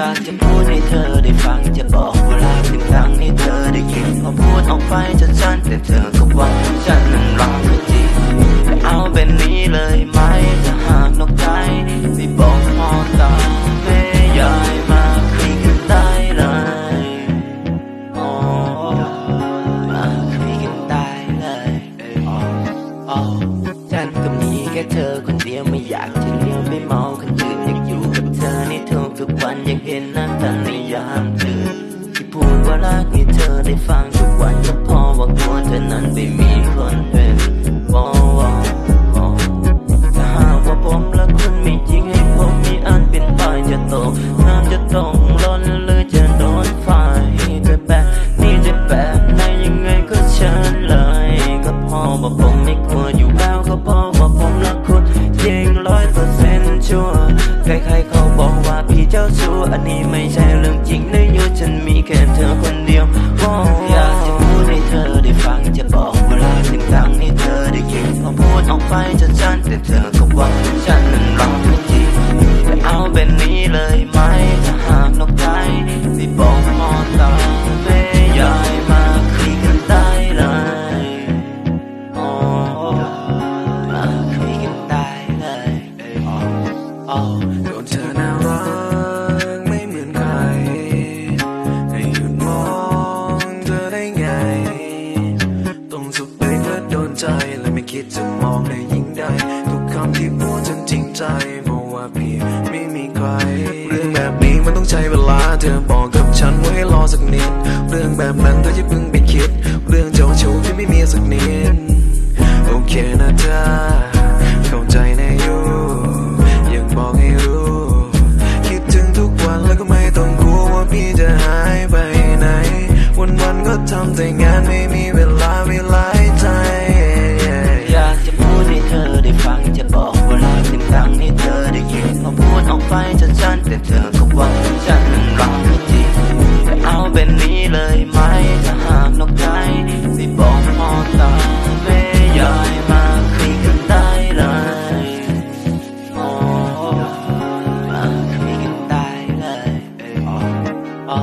อยากจะพูดให้เธอได้ฟังจะบอกว่ารักถึงครั้งให้เธอได้ยินพอพูดออกไปจะฉันแต่เธอก็ว่าฉันนั้นรักเธอจริงแต่เอาเป็นนี้เลยไหมถ้าหากนอกใจไม่บอกมอตาไม่ยายมาคุยกันได้เลยโอ้มาคุยกันได้เลยอ๋อฉันก็มีแค่เธอคนเดียวไม่อยากจะเลี้ยวไม่มอื่นอยากอยู่กับ เธอในทุกทุกวันอยากเห็นหน้าเธอในยามตื่นที่พูดว่ารักให้เธอได้ฟังทุกวันก็พอว่ากลัวเธอนั้นไม่มีคนเป็นวอวอวอถ้าหากว่าผมและคุณไม่จริงให้ผมมีอันเป็นไปจะตกน้ำจะต้องร้อนหรือจะโดนไฟจะแบบนี้จะแบบไหนยังไงก็เชิญเลย ก็พอว่าผมไม่ควรอยู่ ชู้อันนี้ไม่ใช่เรื่องจริงนะอยู่ฉันมีแค่เธอคนเดียวโอ้อยากจะพูดให้เธอได้ฟังจะบอกว่ารักถึงดังให้เธอได้ยินพอพูดออกไปจะฉันแต่เธอก็ว่าฉันนั้นรักเธอจริงแต่เอาเป็นนี้เลยไหมถ้าหากนอกใจไม่บอกมองตาไม่ยายมาคุยกันได้เลยโอ้มาคุยกันได้เลยอ๋ออ๋อโดนเธอน่า และไม่คิดจะมองได้ยิ่งใดทุกคำที่พูดฉันจริงใจเพราะว่าพี่ไม่มีใคร เรื่องแบบนี้มันต้องใช้เวลา เธอบอกกับฉันว่าให้รอสักนิด เรื่องแบบนั้นเธอจะเพิ่งไปคิด เรื่องเจ้าชู้ที่ไม่มีสักนิด โอเคนะเธอเข้าใจนะอยู่ยังบอกให้รู้ คิดถึงทุกวันแล้วก็ไม่ต้องกลัวว่าพี่จะหายไปไหน วันวันก็ทำแต่งาน ฉันแต่เธอก็ว่าฉันนั้นรักจริงจะเอาเป็นนี้เลยไหมถ้าหากนอกใจไม่บอกมอตาไม่ยายมาคุยกันได้เลยโอ้มาคุยกันได้เลยอ๋ออ๋อ